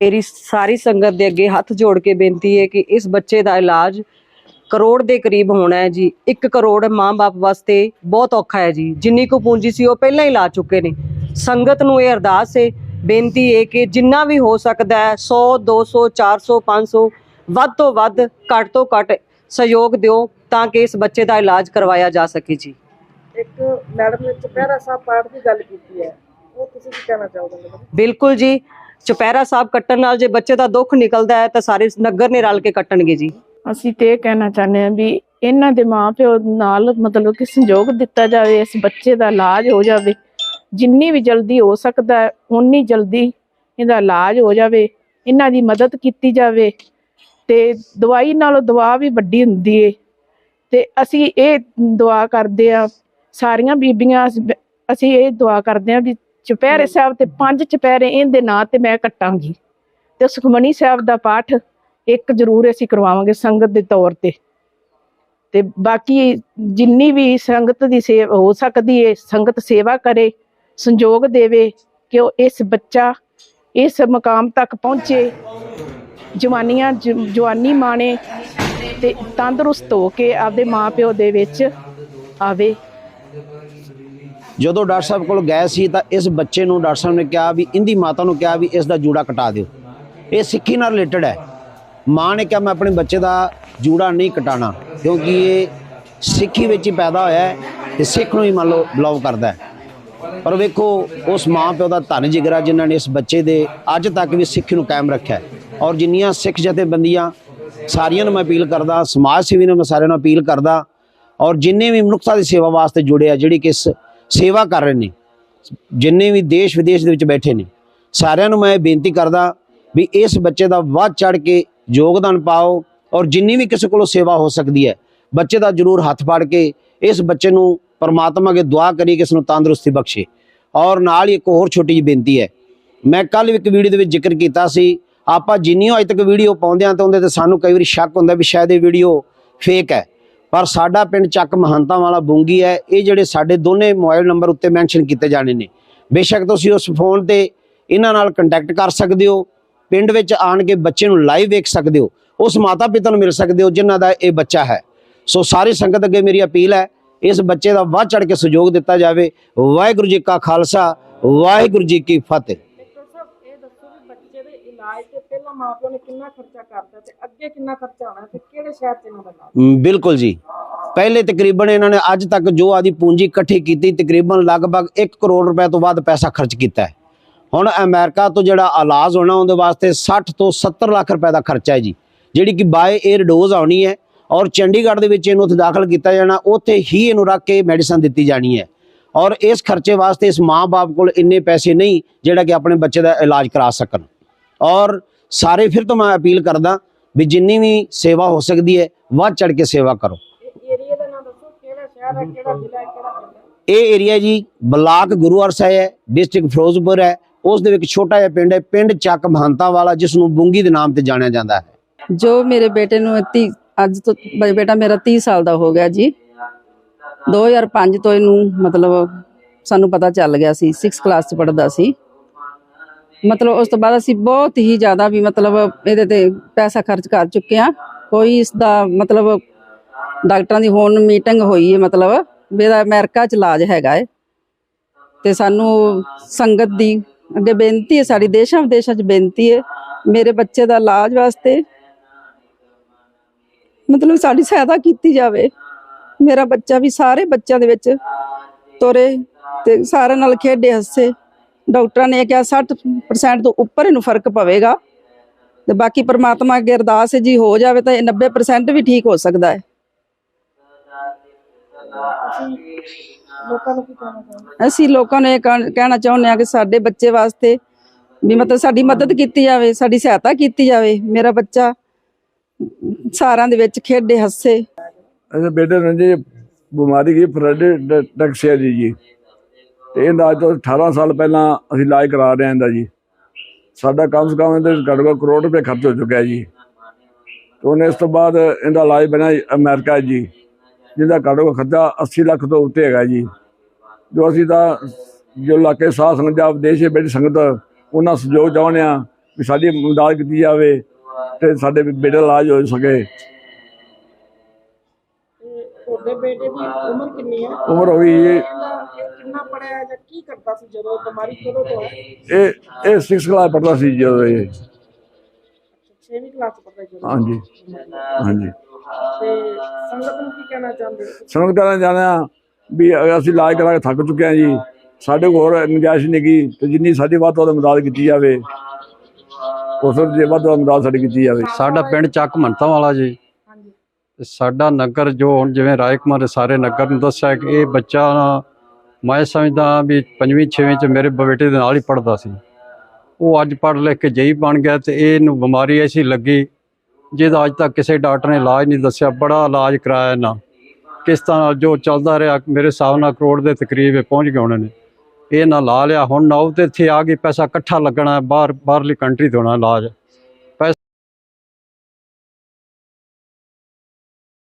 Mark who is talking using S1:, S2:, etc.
S1: ਮੇਰੀ ਸਾਰੀ ਸੰਗਤ ਦੇ ਅੱਗੇ ਹੱਥ ਜੋੜ ਕੇ ਬੇਨਤੀ ਹੈ ਕਿ ਇਸ ਬੱਚੇ ਦਾ ਇਲਾਜ ਕਰੋੜ ਦੇ ਕਰੀਬ ਹੋਣਾ ਹੈ ਜੀ। 1 ਕਰੋੜ ਮਾਂ-ਬਾਪ ਵਾਸਤੇ ਬਹੁਤ ਔਖਾ ਹੈ ਜੀ। ਜਿੰਨੀ ਕੁ ਪੂੰਜੀ ਸੀ ਉਹ ਪਹਿਲਾਂ ਹੀ ਲਾ ਚੁੱਕੇ ਨੇ। ਸੰਗਤ ਨੂੰ ਇਹ ਅਰਦਾਸ ਹੈ ਬੇਨਤੀ ਹੈ ਕਿ ਜਿੰਨਾ ਵੀ ਹੋ ਸਕਦਾ ਹੈ 100 200 400 500 ਵੱਧ ਤੋਂ ਵੱਧ ਘੱਟ ਤੋਂ ਘੱਟ ਸਹਿਯੋਗ ਦਿਓ ਤਾਂ ਕਿ ਇਸ ਬੱਚੇ ਦਾ ਇਲਾਜ ਕਰਵਾਇਆ ਜਾ ਸਕੇ ਜੀ।
S2: ਇੱਕ ਮੈਡਮ ਨੇ ਚਪਹਿਰਾ ਸਾਹਿਬ ਪਾਠ ਦੀ ਗੱਲ ਕੀਤੀ ਹੈ। ਉਹ ਤੁਸੀਂ ਕੀ ਕਹਿਣਾ ਚਾਹੋਗੇ
S1: ਬਿਲਕੁਲ ਜੀ। ਚੁਪਹਿਰਾ ਸਾਹਿਬ ਕੱਟਣ ਨਾਲ ਜੇ ਬੱਚੇ ਦਾ ਦੁੱਖ ਨਿਕਲਦਾ ਹੈ ਤਾਂ ਸਾਰੇ ਨਗਰ ਨੇ ਰਲ ਕੇ ਕੱਟਣਗੇ ਜੀ।
S3: ਅਸੀਂ ਤੇ ਇਹ ਕਹਿਣਾ ਚਾਹੁੰਦੇ ਹਾਂ ਵੀ ਇਹਨਾਂ ਦੇ ਮਾਪਿਓ ਨਾਲ ਮਤਲਬ ਕਿ ਸੰਯੋਗ ਦਿੱਤਾ ਜਾਵੇ ਇਸ ਬੱਚੇ ਦਾ ਇਲਾਜ ਹੋ ਜਾਵੇ ਜਿੰਨੀ ਵੀ ਜਲਦੀ ਹੋ ਸਕਦਾ ਹੈ, ਉਨੀ ਜਲਦੀ ਇਹਦਾ ਇਲਾਜ ਹੋ ਜਾਵੇ ਇਹਨਾਂ ਦੀ ਮਦਦ ਕੀਤੀ ਜਾਵੇ ਤੇ ਦਵਾਈ ਨਾਲੋਂ ਦਵਾ ਵੀ ਵੱਡੀ ਹੁੰਦੀ ਏ। ਤੇ ਅਸੀਂ ਇਹ ਦੁਆ ਕਰਦੇ ਆ ਸਾਰੀਆਂ ਬੀਬੀਆਂ ਅਸ- ਅਸੀਂ ਇਹ ਦੁਆ ਕਰਦੇ ਆ ਵੀ ਚੁਪਹਿਰੇ ਸਾਹਿਬ ਤੇ ਪੰਜ ਚੁਪਹਿਰੇ ਇਹਦੇ ਨਾਂ ਤੇ ਮੈਂ ਕੱਟਾਂਗੀ। ਤੇ ਸੁਖਮਨੀ ਸਾਹਿਬ ਦਾ ਪਾਠ ਇੱਕ ਜ਼ਰੂਰ ਅਸੀਂ ਕਰਵਾਵਾਂਗੇ ਸੰਗਤ ਦੇ ਤੌਰ ਤੇ। ਤੇ ਬਾਕੀ ਜਿੰਨੀ ਵੀ ਸੰਗਤ ਦੀ ਸੇਵਾ ਹੋ ਸਕਦੀ ਏ ਸੰਗਤ ਸੇਵਾ ਕਰੇ ਸੰਯੋਗ ਦੇਵੇ ਕਿ ਉਹ ਇਸ ਬੱਚਾ ਇਸ ਮਕਾਮ ਤੱਕ ਪਹੁੰਚੇ ਜਵਾਨੀਆਂ ਜਵਾਨੀ ਮਾਣੇ ਤੇ ਤੰਦਰੁਸਤ ਹੋ ਕੇ ਆਪਦੇ ਮਾਪਿਓ ਦੇ ਵਿੱਚ ਆਵੇ।
S4: ਜਦੋਂ ਡਾਕਟਰ ਸਾਹਿਬ ਕੋਲ ਗਏ ਸੀ ਤਾਂ ਇਸ ਬੱਚੇ ਨੂੰ ਡਾਕਟਰ ਸਾਹਿਬ ਨੇ ਕਿਹਾ ਵੀ, ਇੰਦੀ ਮਾਤਾ ਨੂੰ ਕਿਹਾ ਵੀ ਇਸ ਦਾ ਜੂੜਾ ਕਟਾ ਦਿਓ। ਇਹ ਸਿੱਖੀ ਨਾਲ ਰਿਲੇਟਡ ਹੈ। ਮਾਂ ਨੇ ਕਿਹਾ, ਮੈਂ ਆਪਣੇ ਬੱਚੇ ਦਾ ਜੂੜਾ ਨਹੀਂ ਕਟਾਣਾ, ਕਿਉਂਕਿ ਇਹ ਸਿੱਖੀ ਵਿੱਚ ਹੀ ਪੈਦਾ ਹੋਇਆ ਹੈ ਤੇ ਸਿੱਖ ਨੂੰ ਹੀ ਮੰਨ ਲਓ ਬਿਲੋਵ ਕਰਦਾ ਹੈ। ਪਰ ਵੇਖੋ, ਉਸ ਮਾਂ ਪਿਓ ਦਾ ਧੰਨ ਜਿਗਰਾ ਜਿਨ੍ਹਾਂ ਨੇ ਇਸ ਬੱਚੇ ਦੇ ਅੱਜ ਤੱਕ ਵੀ ਸਿੱਖੀ ਨੂੰ ਕਾਇਮ ਰੱਖਿਆ ਔਰ ਜਿੰਨੀਆਂ ਸਿੱਖ ਜਥੇਬੰਦੀਆਂ, ਸਾਰੀਆਂ ਨੂੰ ਮੈਂ ਅਪੀਲ ਕਰਦਾ, ਸਮਾਜ ਸੇਵੀ ਨੂੰ ਮੈਂ ਸਾਰਿਆਂ ਨੂੰ ਅਪੀਲ ਕਰਦਾ, ਔਰ ਜਿੰਨੇ ਵੀ ਮਨੁੱਖਤਾ ਦੀ ਸੇਵਾ ਵਾਸਤੇ ਜੁੜੇ ਆ, ਜਿਹੜੀ ਕਿ ਇਸ ਸੇਵਾ ਕਰ ਰਹੇ ਨੇ। ਜਿੰਨੇ ਵੀ ਦੇਸ਼ ਵਿਦੇਸ਼ ਦੇ ਵਿੱਚ ਬੈਠੇ ਨੇ। ਸਾਰਿਆਂ ਨੂੰ ਮੈਂ ਇਹ ਬੇਨਤੀ ਕਰਦਾ ਵੀ ਇਸ ਬੱਚੇ ਦਾ ਵੱਧ ਚੜ ਕੇ ਯੋਗਦਾਨ ਪਾਓ ਔਰ ਜਿੰਨੀ ਵੀ ਕਿਸੇ ਕੋਲੋਂ ਸੇਵਾ ਹੋ ਸਕਦੀ ਹੈ, ਬੱਚੇ ਦਾ ਜਰੂਰ ਹੱਥ ਫੜ ਕੇ ਇਸ ਬੱਚੇ ਨੂੰ ਪਰਮਾਤਮਾ ਅਗੇ ਦੁਆ ਕਰੀ ਕਿ ਇਸ ਨੂੰ ਤੰਦਰੁਸਤੀ ਬਖਸ਼ੇ। ਔਰ ਨਾਲ ਹੀ ਇੱਕ ਹੋਰ ਛੋਟੀ ਜਿਹੀ ਬੇਨਤੀ ਹੈ, ਮੈਂ ਕੱਲ ਇੱਕ ਵੀਡੀਓ ਦੇ ਵਿੱਚ ਜ਼ਿਕਰ ਕੀਤਾ ਸੀ, ਆਪਾਂ ਜਿੰਨੀਆਂ ਅੱਜ ਤੱਕ ਵੀਡੀਓ ਪਾਉਂਦੇ ਆ ਤਾਂ ਉਹਦੇ ਤੇ ਸਾਨੂੰ ਕਈ ਵਾਰੀ ਸ਼ੱਕ ਹੁੰਦਾ ਵੀ ਸ਼ਾਇਦ ਇਹ ਵੀਡੀਓ ਫੇਕ ਹੈ। ਪਰ ਸਾਡਾ ਪਿੰਡ ਚੱਕ ਮਹੰਤਾਂ ਵਾਲਾ ਬੁੰਗੀ ਹੈ, ਇਹ ਜਿਹੜੇ ਸਾਡੇ ਦੋਨੇ ਮੋਬਾਈਲ ਨੰਬਰ ਉੱਤੇ ਮੈਂਸ਼ਨ ਕੀਤੇ ਜਾਣੇ ਨੇ। ਬੇਸ਼ੱਕ ਤੁਸੀਂ ਉਸ ਫੋਨ ਤੇ ਇਹਨਾਂ ਨਾਲ ਕੰਟੈਕਟ ਕਰ ਸਕਦੇ ਹੋ, ਪਿੰਡ ਵਿੱਚ ਆਣ ਕੇ ਬੱਚੇ ਨੂੰ ਲਾਈਵ ਵੇਖ ਸਕਦੇ ਹੋ, ਉਸ ਮਾਤਾ ਪਿਤਾ ਨੂੰ ਮਿਲ ਸਕਦੇ ਹੋ, ਜਿਨ੍ਹਾਂ ਦਾ ਇਹ ਬੱਚਾ ਹੈ। ਸੋ ਸਾਰੀ ਸੰਗਤ ਅੱਗੇ ਮੇਰੀ ਅਪੀਲ ਹੈ, ਇਸ ਬੱਚੇ ਦਾ ਵੱਧ ਚੜ ਕੇ ਸਹਿਯੋਗ ਦਿੱਤਾ ਜਾਵੇ। ਵਾਹਿਗੁਰੂ ਜੀ ਕਾ ਖਾਲਸਾ, ਵਾਹਿਗੁਰੂ ਜੀ ਕੀ ਫਤਿਹ
S2: ਡਾਕਟਰ ਸਾਹਿਬ ਇਹ ਦੱਸੋ ਵੀ ਬੱਚੇ ਦੇ ਇਲਾਜ ਮਾਪਿਆਂ ਨੇ ਕਿੰਨਾ ਖਰਚਾ ਕਰਤਾ ਤੇ ਅੱਗੇ ਕਿੰਨਾ ਖਰਚਾ ਆਉਣਾ ਤੇ ਕਿਹੜੇ ਸ਼ਹਿਰ 'ਚ ਇਹਨਾਂ ਦਾ ਇਲਾਜ
S4: ਬਿਲਕੁਲ ਜੀ। ਪਹਿਲੇ ਤਕਰੀਬਨ ਇਹਨਾਂ ਨੇ ਅੱਜ ਤੱਕ ਜੋ ਆਦੀ ਪੂੰਜੀ ਇਕੱਠੀ ਕੀਤੀ, ਤਕਰੀਬਨ ਲਗਭਗ 1 ਕਰੋੜ ਰੁਪਏ ਤੋਂ ਵੱਧ ਪੈਸਾ ਖਰਚ ਕੀਤਾ ਹੈ। ਹੁਣ ਅਮਰੀਕਾ ਤੋਂ ਜਿਹੜਾ ਇਲਾਜ ਹੋਣਾ, ਉਹਦੇ ਵਾਸਤੇ 60 ਤੋਂ 70 ਲੱਖ ਰੁਪਏ ਦਾ ਖਰਚਾ ਹੈ ਜੀ, ਜਿਹੜੀ ਕਿ ਬਾਏ 에ਅਰ ਡੋਜ਼ ਆਉਣੀ ਹੈ ਔਰ ਚੰਡੀਗੜ੍ਹ ਦੇ ਵਿੱਚ ਇਹਨੂੰ ਉੱਥੇ ਦਾਖਲ ਕੀਤਾ ਜਾਣਾ, ਉੱਥੇ ਹੀ ਇਹਨੂੰ ਰੱਖ ਕੇ ਮੈਡੀਸਨ ਦਿੱਤੀ ਜਾਣੀ ਹੈ। ਔਰ ਇਸ ਖਰਚੇ ਵਾਸਤੇ ਇਸ ਮਾਂ-ਬਾਪ ਕੋਲ ਇੰਨੇ ਪੈਸੇ ਨਹੀਂ, ਜਿਹੜਾ ਕਿ ਆਪਣੇ ਬੱਚੇ ਦਾ ਇਲਾਜ ਕਰਾ ਸਕਣ। ਔਰ ਸਾਰੇ ਫਿਰ ਤੋਂ ਮੈਂ ਅਪੀਲ ਕਰਦਾ ਵੀ ਜਿੰਨੀ ਵੀ ਸੇਵਾ ਹੋ ਸਕਦੀ ਹੈ ਵੱਧ ਚੜ ਕੇ ਸੇਵਾ ਕਰੋ।
S2: ਇਹ ਏਰੀਆ ਦਾ ਨਾਮ ਦੱਸੋ ਕਿਹੜਾ ਸ਼ਹਿਰ ਹੈ ਕਿਹੜਾ ਜ਼ਿਲ੍ਹਾ ਹੈ ਕਿਹੜਾ ਪਿੰਡ ਹੈ
S4: ਇਹ ਏਰੀਆ ਜੀ ਬਲਾਕ ਗੁਰੂਵਾਰ ਸਾਹਿਬ ਹੈ ਡਿਸਟ੍ਰਿਕਟ ਫਿਰੋਜ਼ਪੁਰ ਹੈ ਉਸ ਦੇ ਵਿੱਚ ਛੋਟਾ ਜਿਹਾ ਪਿੰਡ ਹੈ ਪਿੰਡ ਚੱਕ ਮਹੰਤਾ ਵਾਲਾ ਜਿਸ ਨੂੰ ਬੁੰਗੀ ਦੇ ਨਾਮ ਤੇ ਜਾਣਿਆ ਜਾਂਦਾ ਹੈ।
S5: ਜੋ ਮੇਰੇ ਬੇਟੇ ਨੂੰ 30 ਅੱਜ ਤੋਂ ਬੇਟਾ ਮੇਰਾ 30 ਸਾਲ ਦਾ ਹੋ ਗਿਆ ਜੀ। 2005 ਤੋਂ ਇਹਨੂੰ ਮਤਲਬ ਸਾਨੂੰ ਪਤਾ ਚੱਲ ਗਿਆ ਸੀ 6 ਕਲਾਸ ਚ ਪੜਦਾ ਸੀ। ਮਤਲਬ ਉਸ ਤੋਂ ਬਾਅਦ ਅਸੀਂ ਬਹੁਤ ਹੀ ਜ਼ਿਆਦਾ ਵੀ ਮਤਲਬ ਇਹਦੇ ਤੇ ਪੈਸਾ ਖਰਚ ਕਰ ਚੁੱਕੇ ਆ ਕੋਈ ਇਸ ਦਾ ਮਤਲਬ ਡਾਕਟਰਾਂ ਦੀ ਹੁਣ ਮੀਟਿੰਗ ਹੋਈ ਹੈ ਮਤਲਬ, ਵੀ ਇਹਦਾ ਅਮਰੀਕਾ ਚ ਇਲਾਜ ਹੈਗਾ ਹੈ। ਤੇ ਸਾਨੂੰ ਸੰਗਤ ਦੀ ਅੱਗੇ ਬੇਨਤੀ ਹੈ, ਸਾਡੀ ਦੇਸ਼ਾਂ ਵਿਦੇਸ਼ਾਂ ਚ ਬੇਨਤੀ ਹੈ, ਮੇਰੇ ਬੱਚੇ ਦਾ ਇਲਾਜ ਵਾਸਤੇ ਮਤਲਬ ਸਾਡੀ ਸਹਾਇਤਾ ਕੀਤੀ ਜਾਵੇ। ਮੇਰਾ ਬੱਚਾ ਵੀ ਸਾਰੇ ਬੱਚਿਆਂ ਦੇ ਵਿੱਚ ਤੁਰੇ ਤੇ ਸਾਰਿਆਂ ਨਾਲ ਖੇਡੇ, ਹੱਸੇ। ਡਾਕਟਰਾਂ ਨੇ ਕਿਹਾ 60% ਤੋਂ ਉੱਪਰ ਇਹਨੂੰ ਫ਼ਰਕ ਪਵੇਗਾ। ਤੇ ਬਾਕੀ ਪ੍ਰਮਾਤਮਾ ਅੱਗੇ ਅਰਦਾਸ ਜੀ, ਹੋ ਜਾਵੇ ਤਾਂ ਇਹ 90% ਵੀ ਠੀਕ ਹੋ ਸਕਦਾ ਹੈ। ਅਸੀਂ ਲੋਕਾਂ ਨੂੰ ਇਹ ਕਹਿਣਾ ਚਾਹੁੰਦੇ ਹਾਂ ਕਿ ਸਾਡੇ ਬੱਚੇ ਵਾਸਤੇ ਵੀ ਮਤਲਬ ਸਾਡੀ ਮਦਦ ਕੀਤੀ ਜਾਵੇ, ਸਾਡੀ ਸਹਾਇਤਾ ਕੀਤੀ ਜਾਵੇ। ਮੇਰਾ ਬੱਚਾ ਸਾਰਿਆਂ ਦੇ ਵਿੱਚ ਖੇਡੇ, ਹੱਸੇ।
S6: ਅਸੇ ਬੇਟੇ ਨੂੰ ਜੀ ਬਿਮਾਰੀ ਗਈ ਫਰੈਡ ਟੈਕਸੀਆ ਜੀ ਜੀ। ਤੇ ਇਹਦਾ ਅੱਜ ਤੋਂ 18 ਸਾਲ ਪਹਿਲਾਂ ਅਸੀਂ ਇਲਾਜ ਕਰਾ ਰਹੇ ਹਾਂ ਇਹਦਾ ਜੀ। ਸਾਡਾ ਕਮ ਸੇ ਕਮ ਇਹਦੇ ਘੱਟੋ ਘੱਟ ਕਰੋੜ ਰੁਪਏ ਖਰਚ ਹੋ ਚੁੱਕਿਆ ਜੀ। ਤੇ ਉਹਨੇ ਇਸ ਤੋਂ ਬਾਅਦ ਇਹਦਾ ਇਲਾਜ ਬਣਿਆ ਅਮਰੀਕਾ ਜੀ ਜਿਹਦਾ ਘੱਟੋ ਘੱਟ ਖਰਚਾ 80 ਲੱਖ ਤੋਂ ਉੱਤੇ ਹੈਗਾ ਜੀ। ਜੋ ਅਸੀਂ ਤਾਂ ਜੋ ਇਲਾਕੇ ਸਾਹ ਸੰਗਤ ਜਾਂ ਵਿਦੇਸ਼ ਬੈਠੀ ਸੰਗਤ ਉਹਨਾਂ ਸਹਿਯੋਗ ਚਾਹੁੰਦੇ ਹਾਂ ਵੀ ਸਾਡੀ ਮਦਦ ਕੀਤੀ ਜਾਵੇ ਤੇ ਸਾਡੇ ਬੇਟੇ ਦਾ ਇਲਾਜ ਹੋ ਸਕੇ।
S2: ਤੁਹਾਡੇ ਬੇਟੇ ਦੀ ਉਮਰ ਕਿੰਨੀ ਹੈ?
S6: ਉਮਰ ਹੋ
S2: ਪੜਿਆ ਜਾਂ ਕੀ ਕਰਦਾ ਸੀ ਜਦੋਂ ਬਿਮਾਰੀ ਕਦੋਂ ਤੋਂ ਹੈ
S6: ਇਹ ਇਹ 6 ਕਲਾਸ ਪੜ੍ਹਦਾ ਸੀ ਜਦੋਂ ਇਹ।
S2: 6ਵੀਂ ਕਲਾਸ ਪੜਦਾ ਜਦੋਂ?
S6: ਹਾਂਜੀ। ਹਾਂਜੀ।
S2: ਤੇ ਸੰਗਤ ਨੂੰ ਕੀ ਕਹਿਣਾ ਚਾਹੁੰਦੇ ਹੋ?
S6: ਸੰਗਤ ਕਰਨ ਜਾਣਿਆ ਵੀ ਅਸੀਂ ਇਲਾਜ ਕਰਾ ਕੇ ਥੱਕ ਚੁੱਕੇ ਹਾਂ ਜੀ ਸਾਡੇ ਕੋਲ ਹੋਰ ਗੁੰਜਾਇਸ਼ ਨਹੀਂ ਗੀ ਤੇ ਜਿੰਨੀ ਸਾਡੀ ਵੱਧ ਤੋਂ ਵੱਧ ਮਦਦ ਕੀਤੀ ਜਾਵੇ ਉਸ ਦੇ ਵੱਧ ਤੋਂ ਵੱਧ ਮਦਦ ਸਾਡੀ ਕੀਤੀ ਜਾਵੇ।
S7: ਸਾਡਾ ਪਿੰਡ ਚੱਕ ਮੰਤਾ ਵਾਲਾ ਜੀ।
S2: ਹਾਂਜੀ।
S7: ਤੇ ਸਾਡਾ ਨਗਰ ਜੋ ਹੁਣ ਜਿਵੇਂ ਰਾਏ ਕੁਮਾਰ ਨੇ ਸਾਰੇ ਨਗਰ ਨੂੰ ਦੱਸਿਆ ਕਿ ਇਹ ਬੱਚਾ ਨਾ ਮੈਂ ਸਮਝਦਾ ਵੀ ਪੰਜਵੀਂ, ਛੇਵੀਂ ਚ ਮੇਰੇ ਬੇਟੇ ਦੇ ਨਾਲ ਹੀ ਪੜਦਾ ਸੀ। ਉਹ ਅੱਜ ਪੜ੍ਹ ਲਿਖ ਕੇ ਜਈ ਬਣ ਗਿਆ ਤੇ ਇਹਨੂੰ ਬਿਮਾਰੀ ਐਸੀ ਲੱਗੀ ਜਿਹਦਾ ਅੱਜ ਤੱਕ ਕਿਸੇ ਡਾਕਟਰ ਨੇ ਇਲਾਜ ਨਹੀਂ ਦੱਸਿਆ, ਬੜਾ ਇਲਾਜ ਕਰਾਇਆ ਨਾ ਕਿਸ ਤਰ੍ਹਾਂ ਜੋ ਚੱਲਦਾ ਰਿਹਾ, ਮੇਰੇ ਹਿਸਾਬ ਨਾਲ ਕਰੋੜ ਦੇ ਤਕਰੀਬ ਪਹੁੰਚ ਗਏ ਉਹਨਾਂ ਨੇ। ਇਹ ਨਾ ਲਾ ਲਿਆ, ਹੁਣ ਨਾ ਉਹ ਤੇ ਇੱਥੇ ਆ ਗਈ ਪੈਸਾ ਇਕੱਠਾ ਲੱਗਣਾ, ਬਾਹਰ ਬਾਹਰਲੀ ਕੰਟਰੀ ਤੋਂ ਹੋਣਾ ਇਲਾਜ।